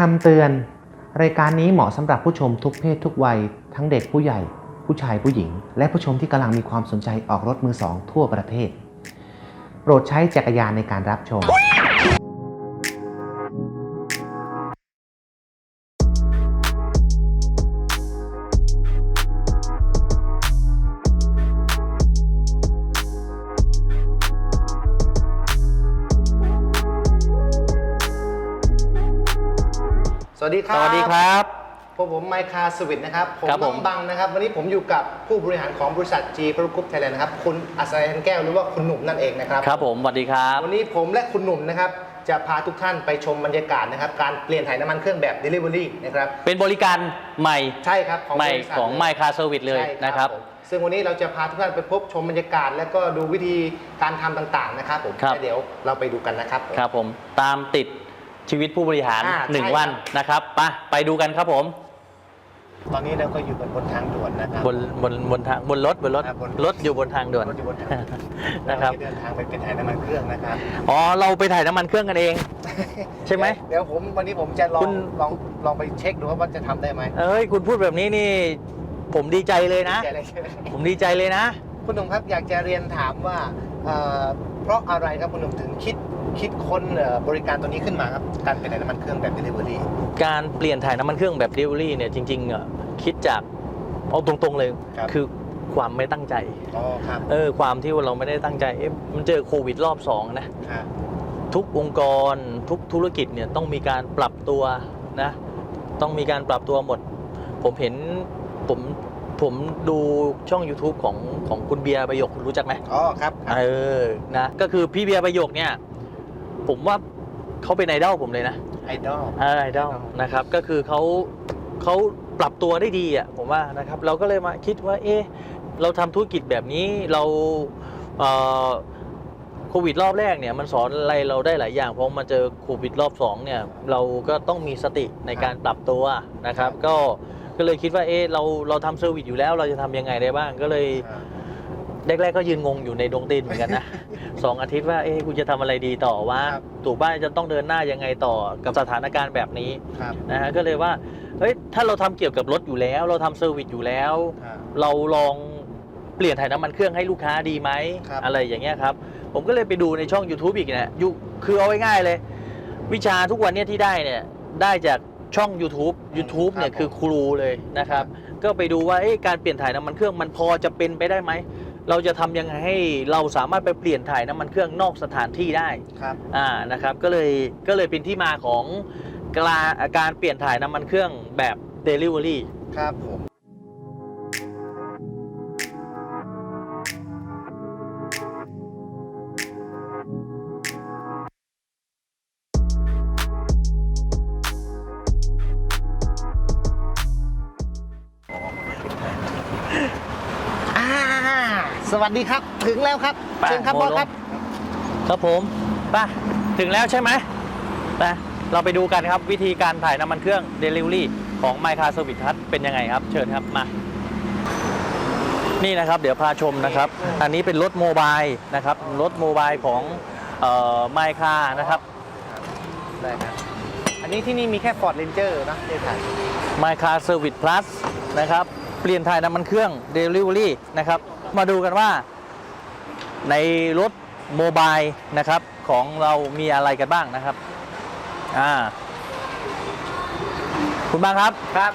คำเตือน รายการนี้เหมาะสำหรับผู้ชมทุกเพศทุกวัย ทั้งเด็กผู้ใหญ่ ผู้ชายผู้หญิง และผู้ชมที่กำลังมีความสนใจออกรถมือสองทั่วประเทศ โปรดใช้จักรยานในการรับชม ดีครับสวัสดีครับผมผมไมค์คาสวิตนะครับ ผมครับผม น้องบังนะครับ วันนี้ผมอยู่กับผู้บริหารของบริษัท G p r o Group Thailand นะครับ คุณอัศรัยแก้วหรือว่าคุณหนุ่มนั่นเองนะครับ ครับผมสวัสดีครับ วันนี้ผมและคุณหนุ่มนะครับ จะพาทุกท่านไปชมบรรยากาศนะครับ การเปลี่ยนถ่ายน้ำมันเครื่องแบบ Delivery นะครับ เป็นบริการใหม่ใช่ครับของใหม่บริษัทของเลยไมค์คาเซอร์วิสเลยใช่นะครับ ผมซึ่งวันนี้เราจะพาทุกท่านไปพบชมบรรยากาศ และก็ดูวิธีการทำต่างๆนะครับผมครับ แล้วเดี๋ยวเราไปดูกันนะครับผม ครับผมตามติด ชีวิตผู้บริหาร อ่าหนึ่งใช่วันครับนะครับไปไปดูกันครับผม ตอนนี้เราก็อยู่บนบนทางด่วนนะครับ บนบนบนทางบนรถบนรถอ่าบนรถอยู่บนทางด่วน รถอยู่บนทางด่วนนะครับ เาจเดินทางไปเป็นถ่ายน้ำมันเครื่องนะครับอ๋อเราไปถ่ายน้ำมันเครื่องกันเอง ใช่ไหม เดี๋ยวผมวันนี้ผมจะลอคุงณ ลองลองไปเช็คดูว่าจะทำได้ไหมเอ้ยคุณพูดแบบนี้นี่ ผมดีใจเลยนะใช่เลยใช่ไหมผมดีใจเลยนะ คุณหนุ่มครับอยากจะเรียนถามว่าเอ่อเพราะอะไรครับคุณหนุ่มถึงคิด คิดค้นเอ่อบริการตัวนี้ขึ้นมาครับ การเป็นน้ำมันเครื่องแบบ delivery การเปลี่ยนถ่ายน้ำมันเครื่องแบบเดลิเวอรี่เนี่ยจริงๆอะคิดจากเอาตรงๆเลยครับ คือความไม่ตั้งใจ อ๋อครับเออความที่ว่าเราไม่ได้ตั้งใจเอ๊ะมันเจอโควิดรอบสองนะ ครับทุกองค์กรทุกธุรกิจเนี่ยต้องมีการปรับตัวนะ ต้องมีการปรับตัวหมด ผมเห็นผมผมดูช่อง YouTube ของของคุณเบียร์ประโยคคุณรู้จักไหมอ๋อครับครับเออนะก็คือพี่เบียร์ประโยคเนี่ย ผมว่าเขาเป็นไอดอลผมเลยนะไอดอลเออไอดอลนะครับ ก็คือเขาเขาปรับตัวได้ดีอะผมว่านะครับ เราก็เลยมาคิดว่า เอ๊ะเราทำธุรกิจแบบนี้เราเอ่อโควิดรอบแรกเนี่ยมันสอนอะไรเราได้หลายอย่างเพราะมาเจอโควิดรอบสองเนี่ยเราก็ต้องมีสติในการปรับตัวนะครับ ก็ก็เลยคิดว่าเอ๊ะเราเราทำเซอร์วิสอยู่แล้วเราจะทำยังไงได้บ้างก็เลย แรกๆก็ยืนงงอยู่ในดวงตีนเหมือนกันนะ สองอาทิตย์ว่าเอ๊ะกูจะทำอะไรดีต่อว่า ครับ ถูกบ้านจะต้องเดินหน้ายังไงต่อกับสถานการณ์แบบนี้ครับนะฮะก็เลยว่าเฮ้ยถ้าเราทำเกี่ยวกับรถอยู่แล้ว เราทำเซอร์วิสอยู่แล้ว ครับ เราลองเปลี่ยนถ่ายน้ำมันเครื่องให้ลูกค้าดีไหม ครับ อะไรอย่างเงี้ยครับ ผมก็เลยไปดูในช่อง YouTube อีกเนี่ยยุคือเอาง่ายๆเลย วิชาทุกวันเนี้ที่ได้เนี่ย ได้จากช่อง YouTube YouTube เนี่ยคือครูเลยนะครับ ก็ไปดูว่าเอ๊ะการเปลี่ยนถ่ายน้ำมันเครื่องมันพอจะเป็นไปได้ไหม เราจะทำยังไงให้เราสามารถไปเปลี่ยนถ่ายน้ำมันเครื่องนอกสถานที่ได้ครับอ่านะครับก็เลยก็เลยเป็นที่มาของกลาการเปลี่ยนถ่ายน้ำมันเครื่องแบบ Delivery ครับผม สวัสดีครับ ถึงแล้วครับไปเชิญครับโมบอสโลครับ ครับผมไปถึงแล้วใช่ไหมไปเราไปดูกันครับวิธีการถ่ายน้ำมันเครื่อง Delivery ของ My Car Service ทัศเป็นยังไงครับ เชิญครับมา นี่นะครับ เดี๋ยวพาชมนะครับ อันนี้เป็นรถโมบายนะครับ รถโมบายของเอ่อ My Car นะครับ ได้ครับ อันนี้ที่นี่มีแค่ Ford Ranger นะเดทาย My Car Service Plus นะครับ เปลี่ยนถ่ายน้ำมันเครื่อง Delivery นะครับ มาดูกันว่า ในรถโมบายนะครับของเรามีอะไรกันบ้างนะครับ อ่า คุณบางครับ ครับ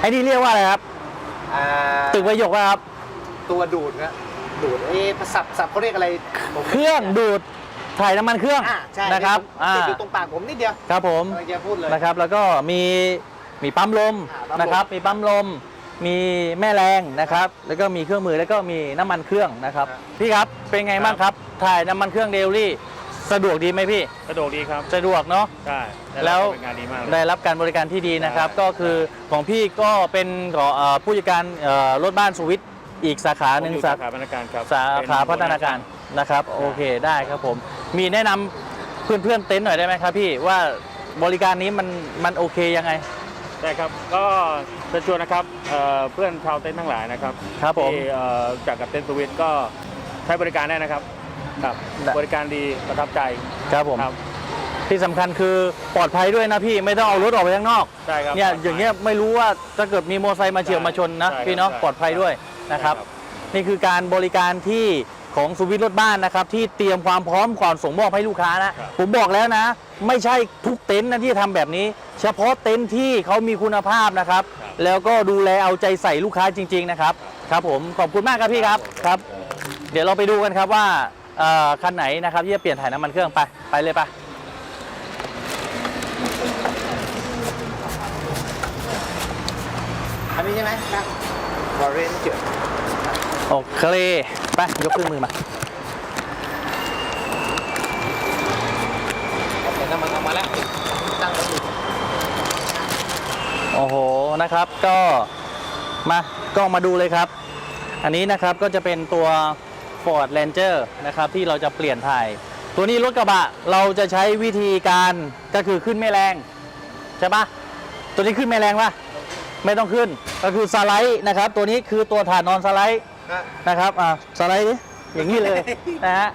ไอ้นี่เรียกว่าอะไรครับ อ่าตึกประโยคว่าครับ ตัวดูดนะดูดเอ๊ะสับสับเขาเรียกอะไรผมเครื่องดูดถ่ายน้ำมันเครื่องอ่าใช่นะครับอ่าอ่าติดอยู่ตรงปากผมนิดเดียวครับผมกำลังจะพูดเลย นะครับ แล้วก็มีมีปั๊มลมอ่าปั๊มลม นะครับ มีปั๊มลม มีแม่แรงนะครับ แล้วก็มีเครื่องมือแล้วก็มีน้ำมันเครื่องนะครับพี่ครับเป็นไงบ้างครับ ถ่ายน้ำมันเครื่องเดลี่ สะดวกดีไหมพี่ สะดวกดีครับ สะดวกเนาะ ใช่ได้แล้รับวบริการดีมากเลยได้รับการบริการที่ดีนะครับ ใช่ ก็คือของพี่ก็เป็นของเอ่อผู้จัดการเอ่อรถบ้านสวิตอีกสาขาหนึ่งผมอยู่สาสาขาพนักงานครับสาขาเป็พัฒนาการนะครับ โอเคได้ครับผม มีแนะนำเพื่อนๆเต็นท์หน่อยได้ไหมครับพี่ว่าบริการนี้มันมันโอเคยังไงใช่ครับ ก็เชิญชวนนะครับเอ่อเพื่อนชาวเต็นท์ทั้งหลายนะครับครับผม ที่เอ่อรู้จากกับเต็นท์สวิตก็ใช้บริการได้นะครับครับได้ บริการดีประทับใจครับผม ครับที่สำคัญคือปลอดภัยด้วยนะพี่ไม่ต้องเอารถออกไปข้างนอกใช่ครับ เนี่ยอย่างเงี้ยไม่รู้ว่าถ้าเกิดมีมอเตอร์ไซค์มาเฉียวมาชนนะใช่ครับพี่เนาะใช่ปลอดภัยด้วยนะครับนี่คือการบริการที่ ของสุวิทย์รถบ้านนะครับ ที่เตรียมความพร้อมก่อนส่งมอบให้ลูกค้านะครับผมบอกแล้วนะ ไม่ใช่ทุกเต็นท์นะที่ทำแบบนี้ เฉพาะเต็นท์ที่เขามีคุณภาพนะครับ แล้วก็ดูแลเอาใจใส่ลูกค้าจริง ๆ นะครับ ครับผมขอบคุณมากครับพี่ครับครับ เดี๋ยวเราไปดูกันครับว่าเอ่อคันไหนนะครับที่จะเปลี่ยนถ่ายน้ำมันเครื่องไปไปเลยไปอันนี้ใช่ไหมครับบริเวณจุดโอเค ไป ยกเครื่องมือมาเห็นน้ำมันออกมาแล้วตั้งไว้อยู่โอ้โหนะครับก็มากล้องมาดูเลยครับ อันนี้นะครับก็จะเป็นตัว Ford Ranger นะครับที่เราจะเปลี่ยนถ่าย ตัวนี้รถกระบะเราจะใช้วิธีการก็คือขึ้นไม่แรงใช่ปะตัวนี้ขึ้นไม่แรงปะไม่ต้องขึ้นก็คือสไลด์นะครับ ตัวนี้คือตัวถาดนอนสไลด์ ครับ นะครับอ่าสไลด์ดิอย่างนี้เลย นะฮะ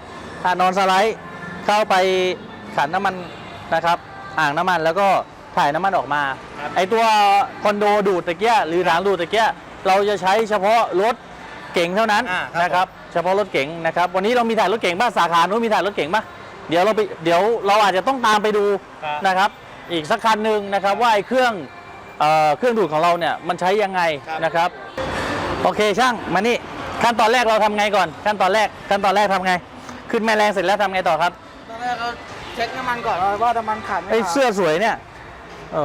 ถาดนอนสไลด์เข้าไปขันน้ำมันนะครับ อ่างน้ำมันแล้วก็ถ่ายน้ำมันออกมา ครับ ไอตัวคอนโดดูดตะเกียหรือถังดูดตะเกียเราจะใช้เฉพาะรถเก๋งเท่านั้นอ่าครับ นะครับ เฉพาะรถเก๋งนะครับ วันนี้เรามีถ่ายรถเก๋งบ้างสาขานู้นมีถ่ายรถเก๋งบ้างเดี๋ยวเราไปเดี๋ยวเราอาจจะต้องตามไปดูครับ นะครับ อีกสักคันหนึ่งนะครับว่าไอ้เครื่องเอ่อเครื่องดูดของเราเนี่ยมันใช้ยังไงครับ นะครับ โอเคช่างมานี่ ขั้นตอนแรกเราทำไงก่อน ขั้นตอนแรกขั้นตอนแรกทำไง ขึ้นแม่แรงเสร็จแล้วทำไงต่อครับตอนแรกเราเช็คน้ำมันก่อนว่าน้ำมันขาดไม่ไอ้ขาดเสื้อสวยเนี่ยโอ้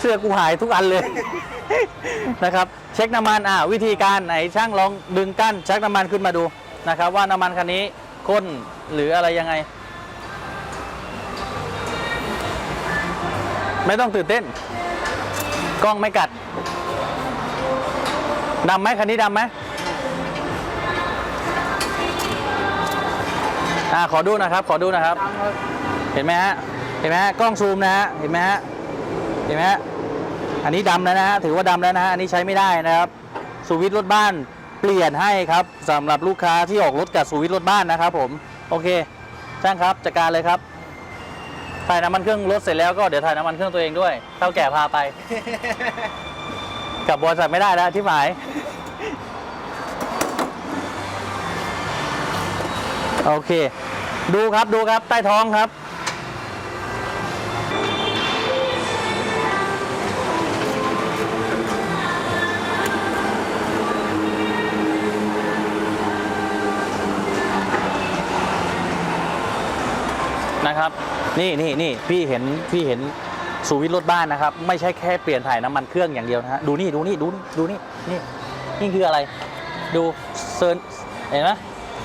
เสื้อกูหายทุกอันเลยนะครับ เช็คน้ำมันอ่าวิธีการไหนช่างลองดึงกั้นชักน้ำมันขึ้นมาดูนะครับ ว่าน้ำมันคันนี้ข้นหรืออะไรยังไง ไม่ต้องตื่นเต้น กล้องไม่กัด ดำไหมคันนี้ดำไหมอ่าขอดูนะครับ ขอดูนะครับเราเห็นไหมฮะ เห็นไหมฮะ กล้องซูมนะฮะ เห็นไหมฮะ เห็นไหมฮะ อันนี้ดำแล้วนะฮะ ถือว่าดำแล้วนะฮะ อันนี้ใช้ไม่ได้นะครับ สูวิตรถบ้านเปลี่ยนให้ครับสำหรับลูกค้าที่ออกรถกับสูวิตรถบ้านนะครับผม โอเค ช่างครับจัดการเลยครับ ถ่ายน้ำมันเครื่องรถเสร็จแล้วก็เดี๋ยวถ่ายน้ำมันเครื่องตัวเองด้วยเท่าแก่พาไป กับบริษัทไม่ได้แล้วที่หมาย โอเค ดูครับดูครับใต้ท้องครับ นะครับ นี่นี่นี่พี่เห็นพี่เห็น สูวิตรถบ้านนะครับ ไม่ใช่แค่เปลี่ยนถ่ายน้ำมันเครื่องอย่างเดียวนะฮะดูนี่ดูนี่ดูนี่ดูนี่นี่นี่คืออะไร ดูเซิร์นเห็นไหม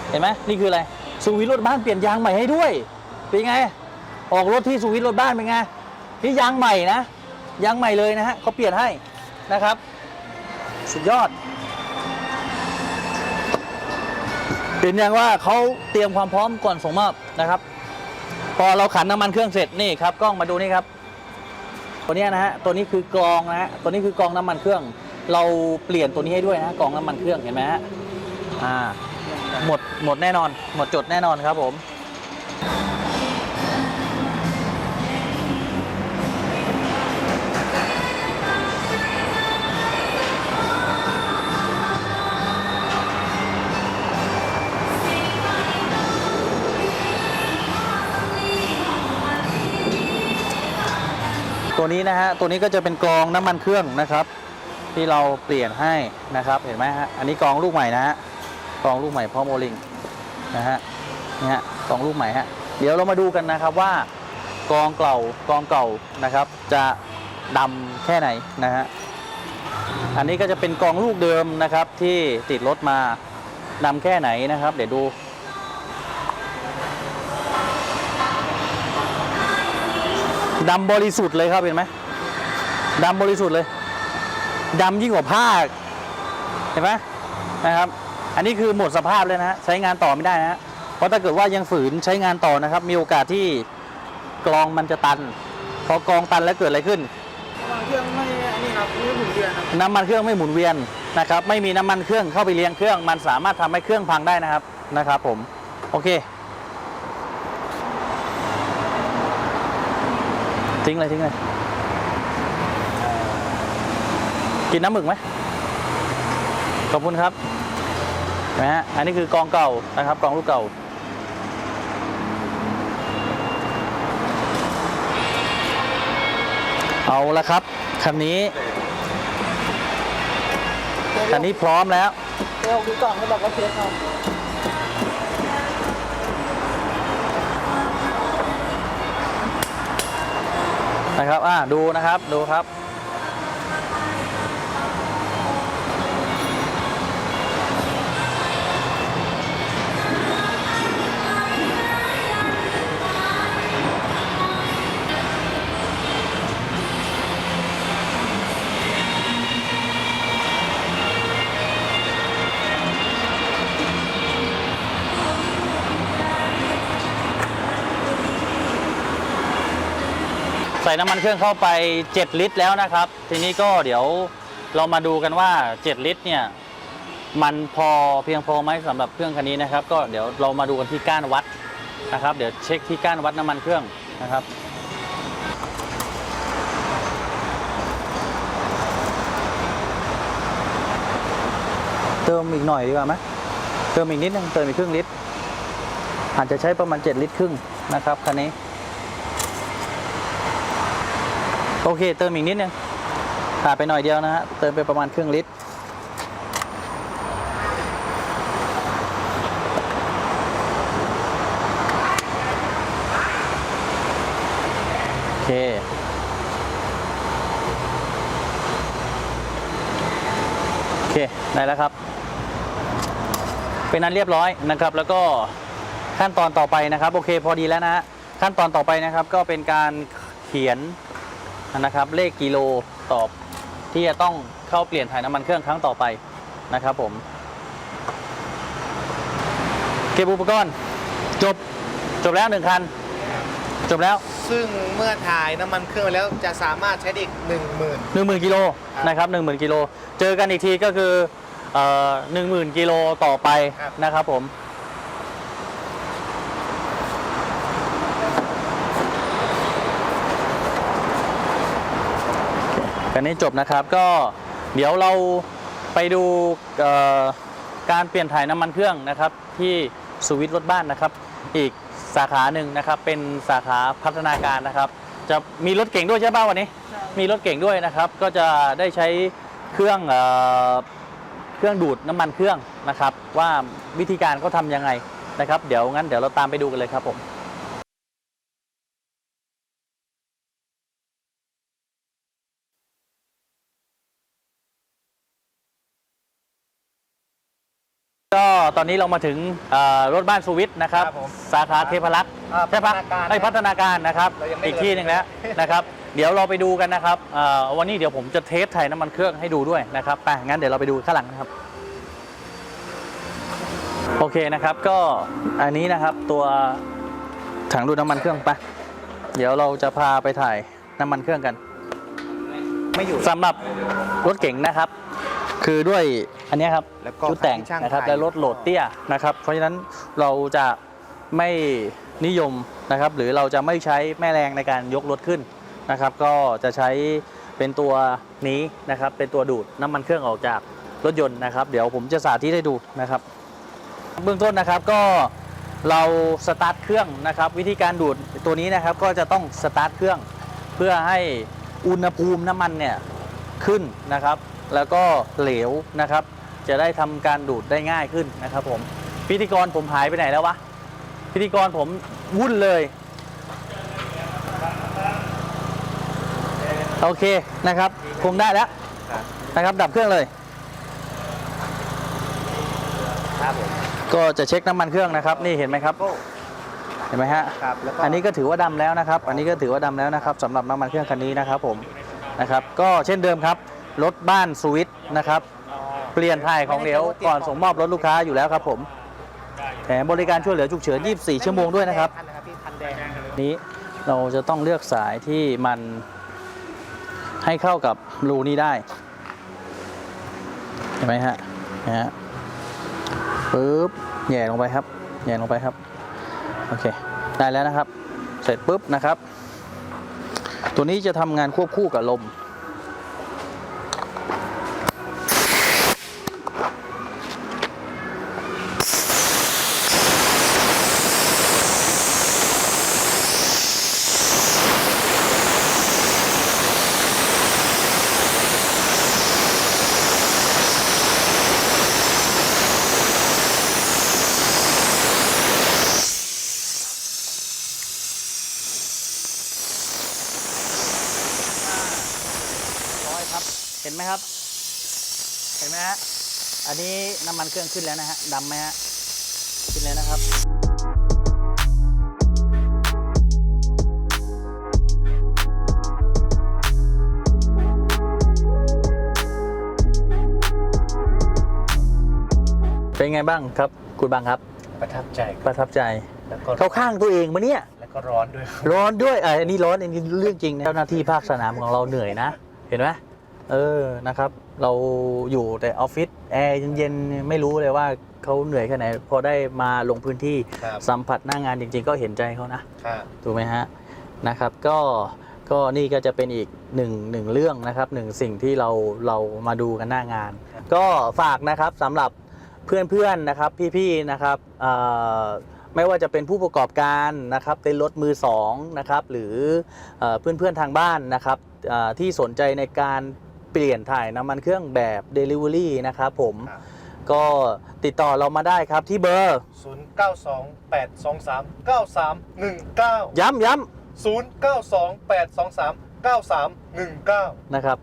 เห็นไหมนี่คืออะไรสูวิตรถบ้านเปลี่ยนยางใหม่ให้ด้วยเป็นไง ออกรถที่สูวิตรถบ้านเป็นไงนี่ยางใหม่นะยางใหม่เลยนะฮะเขาเปลี่ยนให้นะครับ สุดยอดเป็นอย่างว่าเขาเตรียมความพร้อมก่อนส่งมอบนะครับ พอเราขันน้ำมันเครื่องเสร็จนี่ครับกล้องมาดูนี่ครับ ตัวนี้นะฮะตัวนี้คือกรองนะฮะตัวนี้คือกรองน้ำมันเครื่อง เราเปลี่ยนตัวนี้ให้ด้วยนะกรองน้ำมันเครื่องเห็นไหมฮะอ่าหมดหมดแน่นอน หมดจดแน่นอนครับผม นี้นะฮะตัวนี้ก็จะเป็นกรองน้ำมันเครื่องนะครับ ที่เราเปลี่ยนให้นะครับเห็นไหมฮะอันนี้กรองลูกใหม่นะฮะกรองลูกใหม่พร้อมโอลิงนะฮะนี่ฮะกรองลูกใหม่ฮะเดี๋ยวเรามาดูกันนะครับว่ากรองเก่ากรองเก่านะครับ จะดำแค่ไหนนะฮะอันนี้ก็จะเป็นกรองลูกเดิมนะครับที่ติดรถมาดำแค่ไหนนะครับ เดี๋ยวดู ดำบริสุทธิ์เลยครับเห็นไหมดำบริสุทธิ์เลยดำยิ่งกว่าผ้าเห็นไหมนะครับ อันนี้คือหมดสภาพเลยนะฮะใช้งานต่อไม่ได้นะฮะเพราะถ้าเกิดว่ายังฝืนใช้งานต่อนะครับ มีโอกาสที่กรองมันจะตัน พอกรองตันแล้วเกิดอะไรขึ้น น้ำมันเครื่องไม่อันนี้ครับไม่หมุนเวียนครับน้ำมันเครื่องไม่หมุนเวียนนะครับ ไม่มีน้ำมันเครื่องเข้าไปเลี้ยงเครื่อง มันสามารถทำให้เครื่องพังได้นะครับนะครับ ผมโอเค ทิ้งเลยทิ้งเลย กินน้ำหมึกไหม ขอบคุณครับนไหมฮะ อันนี้คือกองเก่านะครับ กองลูกเก่า เอาละครับ คันนี้ คันนี้พร้อมแล้วเดี๋ยวดูกล่องแล้วบอกว่าเช็คเอา นะครับอ่าดูนะครับดูครับ ส่น้ำมันเครื่องเข้าไป 7 ลิตรแล้วนะครับ ทีนี้ก็เดี๋ยวเรามาดูกันว่า 7 ลิตรเนี่ยมันพอเพียงพอไหมสำหรับเครื่องคันนี้นะครับ ก็เดี๋ยวเรามาดูกันที่ก้านวัดนะครับ เดี๋ยวเช็คที่ก้านวัดน้ำมันเครื่องนะครับ เติมอีกหน่อยดีกว่าไหมเติมอีกนิดนึงเติมอีกครึ่งลิตรอาจจะใช้ประมาณ 7 ลิตรครึ่งนะครับคันนี้ โอเค เติมอีกนิดนึงขาดไปหน่อยเดียวนะฮะ เติมไปประมาณครึ่งลิตร โอเค โอเค ได้แล้วครับ เป็นนั้นเรียบร้อยนะครับ แล้วก็ขั้นตอนต่อไปนะครับ โอเค พอดีแล้วนะฮะ ขั้นตอนต่อไปนะครับ ก็เป็นการเขียน นะครับ เลขกิโลตอบที่จะต้องเข้าเปลี่ยนถ่ายน้ำมันเครื่องครั้งต่อไปนะครับผม เก็บอุปกรณ์ จบจบแล้วหนึ่งคัน จบแล้วซึ่งเมื่อถ่ายน้ำมันเครื่องไปแล้วจะสามารถใช้ได้อีกหนึ่งหมื่นหนึ่งหมื่นกิโลครับนะครับหนึ่งหมื่นกิโล เจอกันอีกทีก็คือหนึ่งหมื่นกิโลต่อไปครับ นะครับผม กันนี้จบนะครับ ก็เดี๋ยวเราไปดูเอ่อการเปลี่ยนถ่ายน้ำมันเครื่องนะครับ ที่สวิตรถบ้านนะครับ อีกสาขาหนึ่งนะครับ เป็นสาขาพัฒนาการนะครับ จะมีรถเก่งด้วยใช่ป่าววันนี้ มีรถเก่งด้วยนะครับ ก็จะได้ใช้เครื่องเออเครื่องดูดน้ำมันเครื่องนะครับ ว่าวิธีการเขาทำยังไงนะครับ เดี๋ยวงั้นเดี๋ยวเราตามไปดูกันเลยครับผม ก็ ตอนนี้เรามาถึงเอ่อรถบ้านสวิตนะครับ ครับผมสาขาเทพรักษ์อ่าใช่ปะพัฒนาการไอ้พัฒนาการนะครับเรายังไม่อีกที่หนึ่งแล้วนะครับ เดี๋ยวเราไปดูกันนะครับเอ่อวันนี้เดี๋ยวผมจะเทสถ่ายน้ำมันเครื่องให้ดูด้วยนะครับไปงั้นเดี๋ยวเราไปดูข้างหลังนะครับ โอเคนะครับก็อันนี้นะครับตัวถังดูดน้ำมันเครื่องไปเดี๋ยวเราจะพาไปถ่ายน้ำมันเครื่องกัน ไม่อยู่ สำหรับรถเก๋งนะครับ คือด้วย อันเนี้ยครับแล้วก็ชุดแต่งที่ช่างนะครับไทยและรถโหลดเตี้ยนะครับ เพราะฉะนั้นเราจะไม่นิยมนะครับ หรือเราจะไม่ใช้แม่แรงในการยกรถขึ้นนะครับ ก็จะใช้เป็นตัวนี้นะครับ เป็นตัวดูดน้ำมันเครื่องออกจากรถยนต์นะครับ เดี๋ยวผมจะสาธิตให้ดูนะครับ เบื้องต้นนะครับก็เราสตาร์ทเครื่องนะครับ วิธีการดูดตัวนี้นะครับ ก็จะต้องสตาร์ทเครื่อง เพื่อให้อุณหภูมิน้ำมันเนี่ยขึ้นนะครับ แล้วก็เหลวนะครับ จะได้ทำการดูดได้ง่ายขึ้นนะครับผมพิธีกรผมหายไปไหนแล้ววะพิธีกรผมวุ่นเลยโอเคนะครับคงได้แล้วนะครับดับเครื่องเลยครับผมก็จะเช็คน้ำมันเครื่องนะครับ นี่เห็นไหมครับโก้เห็นไหมฮะครับแล้วก็อันนี้ก็ถือว่าดำแล้วนะครับ อันนี้ก็ถือว่าดำแล้วนะครับสำหรับน้ำมันเครื่องคันนี้นะครับผมนะครับ ก็เช่นเดิมครับรถบ้านสวิตนะครับ เปลี่ยนถ่ายของเหลวก่อนส่งมอบรถลูกค้าอยู่แล้วครับผมแถมบริการช่วยเหลือฉุกเฉิน 24 ชั่วโมงด้วยนะครับคันนะครับพี่คันแดงนี้เราจะต้องเลือกสายที่มันให้เข้ากับรูนี้ได้เห็นไหมฮะนะฮะปึ๊บแหย่ลงไปครับแหย่ลงไปครับโอเคได้แล้วนะครับ เสร็จปุ๊บนะครับ ตัวนี้จะทำงานควบคู่กับลม นไหมครับ เห็นไหมฮะ อันนี้น้ำมันเครื่องขึ้นแล้วนะฮะดำไหมฮะ ขึ้นแล้วนะครับ เป็นไงบ้างครับ คุณบางครับ ประทับใจคปรับระทับใจแล้วก็เข้าข้างตัวเองมาเนี่ย แล้วก็ร้อนด้วยครับร้อนด้วยเอออันนี้ร้อนอันนี้เรื่องจริงนะเจ้าหน้าที่ภาคสนามของเราเหนื่อยนะ เห็นไหม เออนะครับ เราอยู่แต่ออฟฟิศแอร์เย็นๆไม่รู้เลยว่าเขาเหนื่อยแค่ไหน พอได้มาลงพื้นที่ครับ สัมผัสหน้างานจริง ๆ ก็เห็นใจเขานะ ครับ ถูกไหมฮะนะครับก็ก็นี่ก็จะเป็นอีกหนึ่งหนึ่งเรื่องนะครับหนึ่งสิ่งที่เราเรามาดูกันหน้างานก็ฝากนะครับสำหรับเพื่อนๆนะครับพี่ๆนะครับเอ่อไม่ว่าจะเป็นผู้ประกอบการนะครับเต็นท์รถมือสองนะครับหรือเอ่อเพื่อนๆทางบ้านนะครับเอ่อที่สนใจในการ เปลี่ยนถ่ายน้ำมันเครื่องแบบ Delivery นะครับผมครับ ก็ติดต่อเรามาได้ครับที่เบอร์ศูนย์เก้าสองแปดสองสามเก้าสามหนึ่งเก้าย้ำย้ศูนย์เก้าสองแปดสองสามเก้าสามหนึ่งเก้าำนะครับ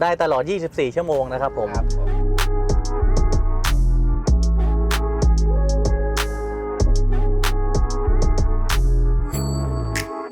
ได้ตลอด 24 ชั่วโมงนะครับผม ครับผม